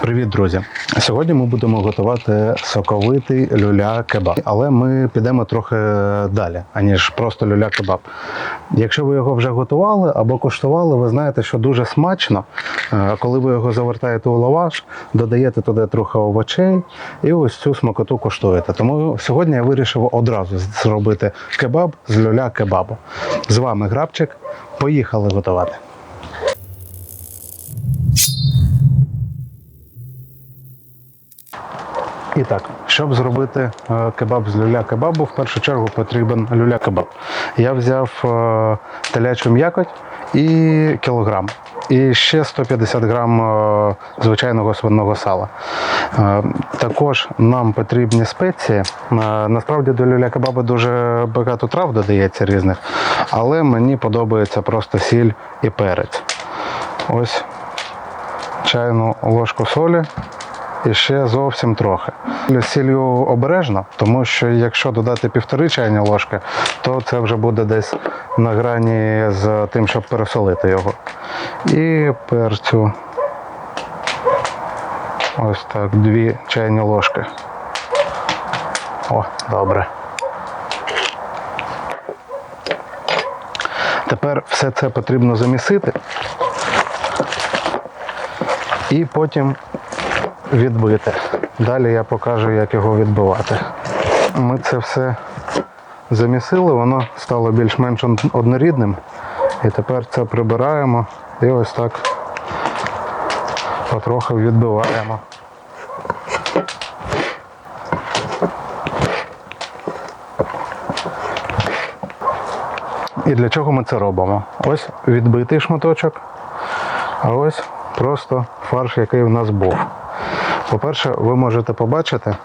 Привіт, друзі! Сьогодні ми будемо готувати соковитий люля-кебаб, але ми підемо трохи далі, аніж просто люля-кебаб. Якщо ви його вже готували або куштували, ви знаєте, що дуже смачно, е, коли ви його завертаєте у лаваш, додаєте туди трохи овочей і ось цю смакоту куштуєте. Тому сьогодні я вирішив одразу зробити кебаб з люля-кебабу. З вами Грабчик. Поїхали готувати. І так, щоб зробити е, кебаб з люля-кебабу, в першу чергу потрібен люля-кебаб. Я взяв е, телячу м'якоть і кілограм. І ще 150 грам е, звичайного свиного сала. Також нам потрібні спеції. Насправді до люля-кебаба дуже багато трав додається різних, але мені подобається просто сіль і перець. Ось чайну ложку солі і ще зовсім трохи. Сіллю обережно, тому що якщо додати півтори чайні ложки, то це вже буде десь на грані з тим, щоб пересолити його. І перцю. Ось так, дві чайні ложки. О, добре. Тепер все це потрібно замісити і потім відбити. Далі я покажу, як його відбивати. Ми це все замісили, воно стало більш-менш однорідним. І тепер це прибираємо і ось так потрохи відбиваємо. І для чого ми це робимо? Ось відбитий шматочок, а ось просто фарш, який у нас був. По-перше, ви можете побачити,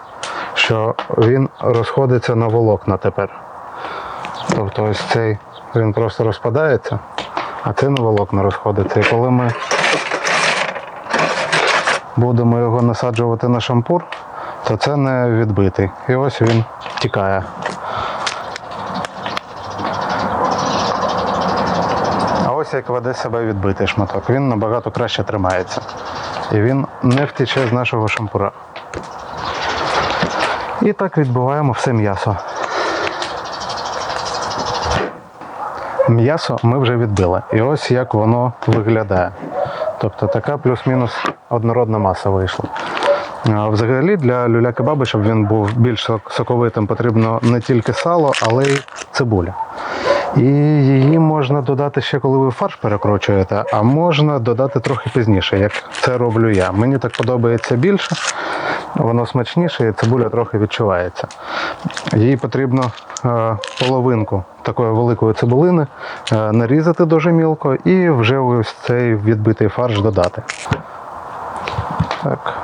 що він розходиться на волокна тепер. Тобто ось цей він просто розпадається, а цей на волокна розходиться. І коли ми будемо його насаджувати на шампур, то це не відбитий. І ось він тікає. А ось як веде себе відбитий шматок. Він набагато краще тримається. І він не втече з нашого шампура. І так відбиваємо все м'ясо. М'ясо ми вже відбили. І ось як воно виглядає. Тобто така плюс-мінус однородна маса вийшла. Взагалі для люля-кебаби, щоб він був більш соковитим, потрібно не тільки сало, але й цибуля. І її можна додати ще, коли ви фарш перекручуєте, а можна додати трохи пізніше, як це роблю я. Мені так подобається більше, воно смачніше і цибуля трохи відчувається. Їй потрібно е, половинку такої великої цибулини е, нарізати дуже мілко і вже ось цей відбитий фарш додати. Так.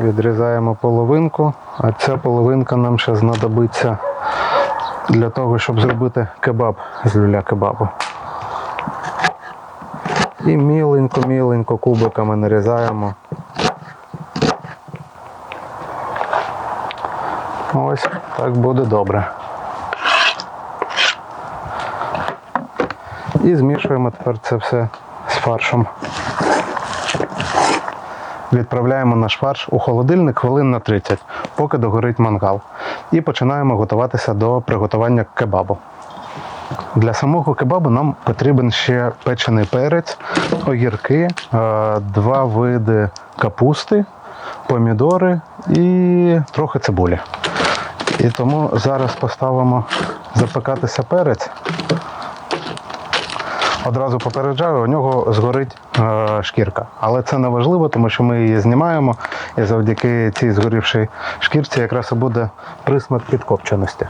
Відрізаємо половинку, а ця половинка нам ще знадобиться для того, щоб зробити кебаб з люля-кебабу. І міленько-міленько кубиками нарізаємо. Ось так буде добре. І змішуємо тепер це все з фаршем. Відправляємо наш фарш у холодильник хвилин на 30, поки догорить мангал. І починаємо готуватися до приготування кебабу. Для самого кебабу нам потрібен ще печений перець, огірки, е, два види капусти, помідори і трохи цибулі. І тому зараз поставимо запекатися перець. Одразу попереджаю, у нього згорить е, шкірка. Але це не важливо, тому що ми її знімаємо, і завдяки цій згорівшій шкірці якраз і буде присмак підкопченості.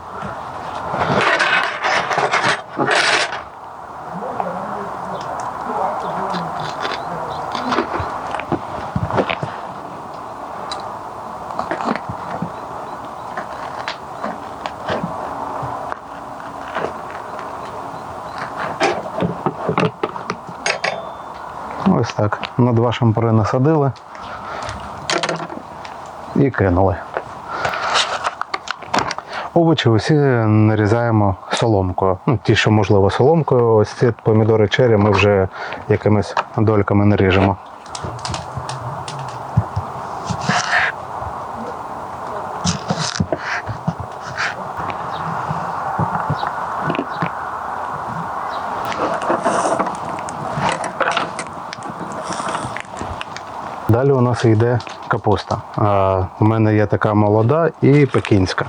Ось так. На два шампури насадили і кинули. Овочі усі нарізаємо соломкою. Ну, ті, що можливо соломкою. Ось ці помідори чері ми вже якимись дольками наріжемо. Далі у нас йде капуста. А, у мене є така молода і пекінська.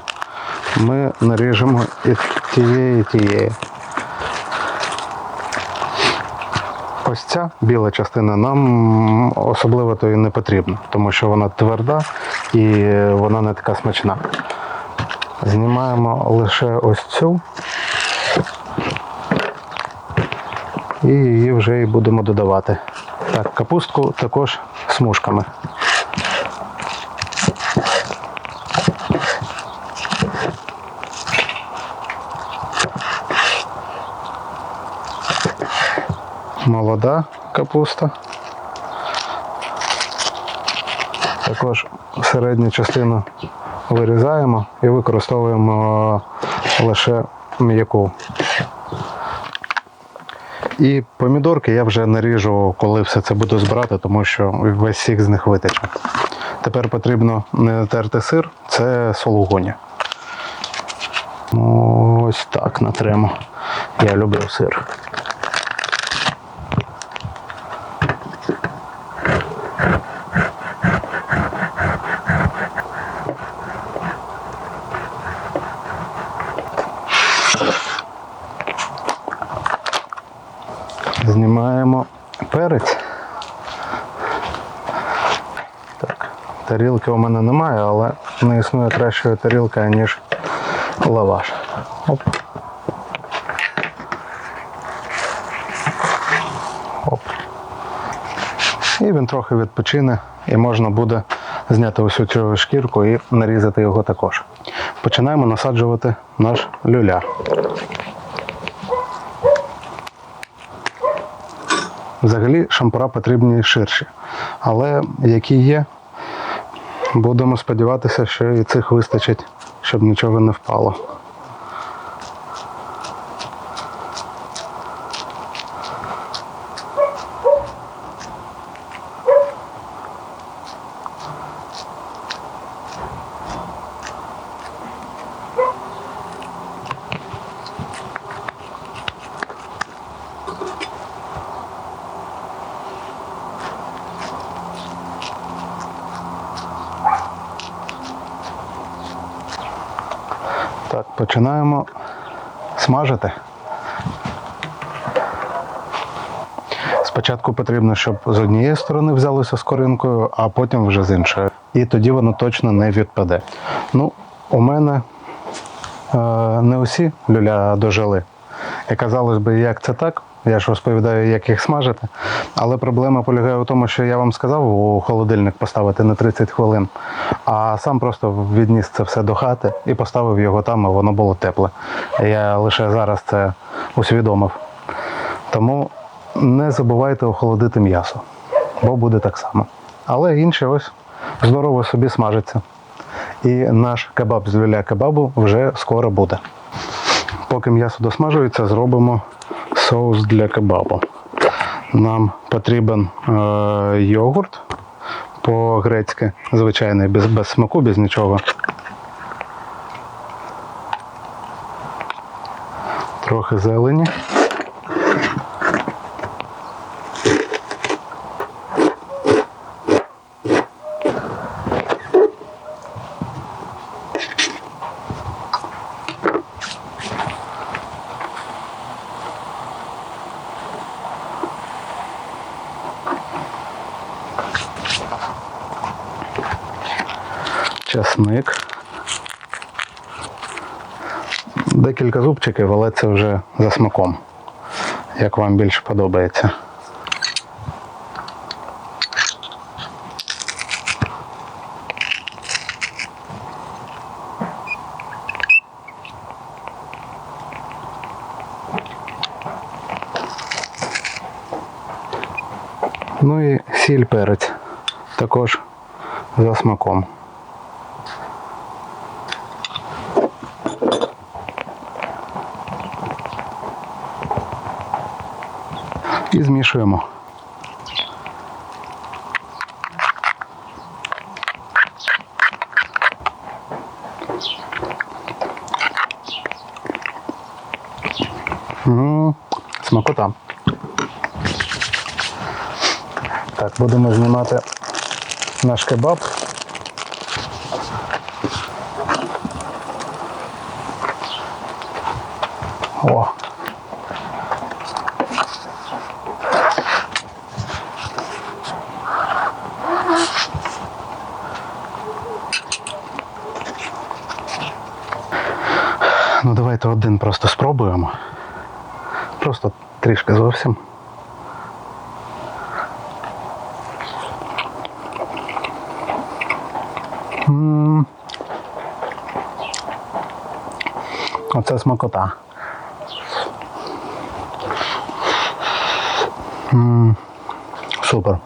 Ми наріжемо і тієї, і тієї. Ось ця біла частина нам особливо то і не потрібна, тому що вона тверда і вона не така смачна. Знімаємо лише ось цю. І її вже і будемо додавати. Так, капустку також смужками. Молода капуста. Також середню частину вирізаємо і використовуємо лише м'яку. І помідорки я вже наріжу, коли все це буду збирати, тому що весь сік з них витече. Тепер потрібно не терти сир, це сулугуні. Ну, Ось так натремо. Я люблю сир. Знімаємо перець. Так, тарілки у мене немає, але не існує кращої тарілки, ніж лаваш. Оп. Оп. І він трохи відпочине, і можна буде зняти усю цю шкірку і нарізати його також. Починаємо насаджувати наш люля. Взагалі шампура потрібні ширші. Але які є, будемо сподіватися, що і цих вистачить, щоб нічого не впало. Так, починаємо смажити. Спочатку потрібно, щоб з однієї сторони взялося з коринкою, а потім вже з іншої. І тоді воно точно не відпаде. Ну, у мене е, не усі люля дожили. І казалось би, як це так? Я ж розповідаю, як їх смажити. Але проблема полягає у тому, що я вам сказав у холодильник поставити на 30 хвилин, а сам просто відніс це все до хати і поставив його там, і воно було тепле. Я лише зараз це усвідомив. Тому не забувайте охолодити м'ясо, бо буде так само. Але інше ось здорово собі смажиться. І наш кебаб з люля кебабу вже скоро буде. Поки м'ясо досмажується, зробимо соус для кебабу. Нам потрібен е, йогурт по-грецьки, звичайний, без, без смаку, без нічого. Трохи зелені. Часник. Декілька зубчиків, але це вже за смаком. Як вам більше подобається. Ну і сіль перець. Також за смаком. І змішуємо. М, Смакота. Так, будемо знімати наш кебаб. О. Ну давайте один просто спробуємо. Просто трішки зовсім. М. Оце смакота. М. Супер.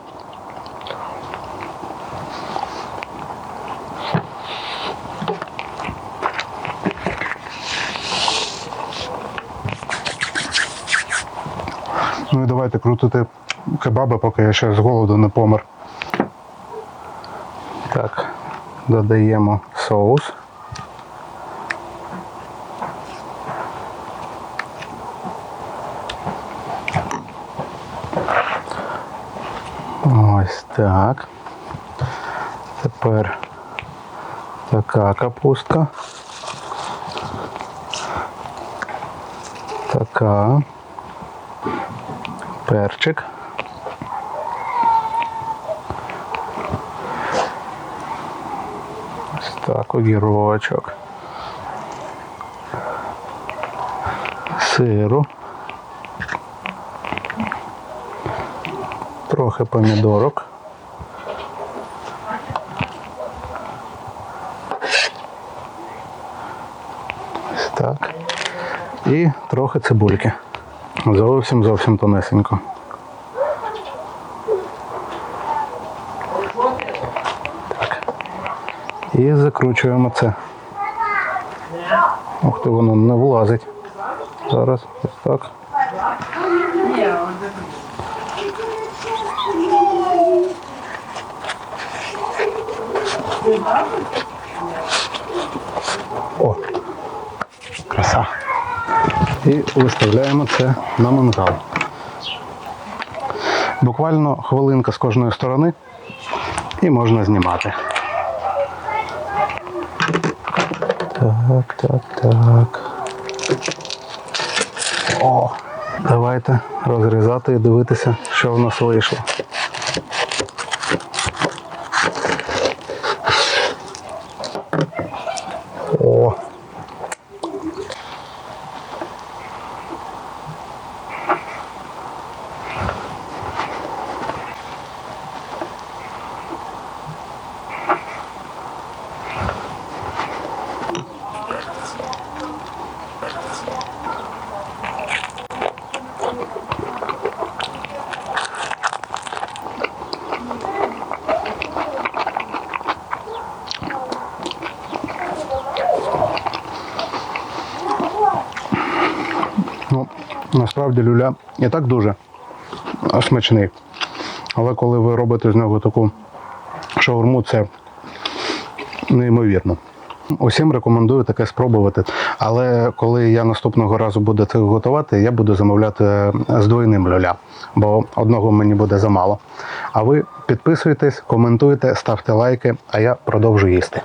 Ну і давайте крутити кебаби, поки я ще з голоду не помер. Так, додаємо соус. Ось так. Тепер така капустка. Така. Перчик. Ось так, огірочок. Сиру. Трохи помідорок. Ось так. І трохи цибульки. Зовсім зовсім тонесенько. Так. І закручуємо це. Ух ти, воно не влазить. Зараз ось так. О, краса. І виставляємо це на мангал. Буквально хвилинка з кожної сторони і можна знімати. Так, так, так. О, давайте розрізати і дивитися, що в нас вийшло. Насправді люля і так дуже смачний. Але коли ви робите з нього таку шаурму, це неймовірно. Усім рекомендую таке спробувати. Але коли я наступного разу буду це готувати, я буду замовляти з двойним люля, бо одного мені буде замало. А ви підписуйтесь, коментуйте, ставте лайки, а я продовжу їсти.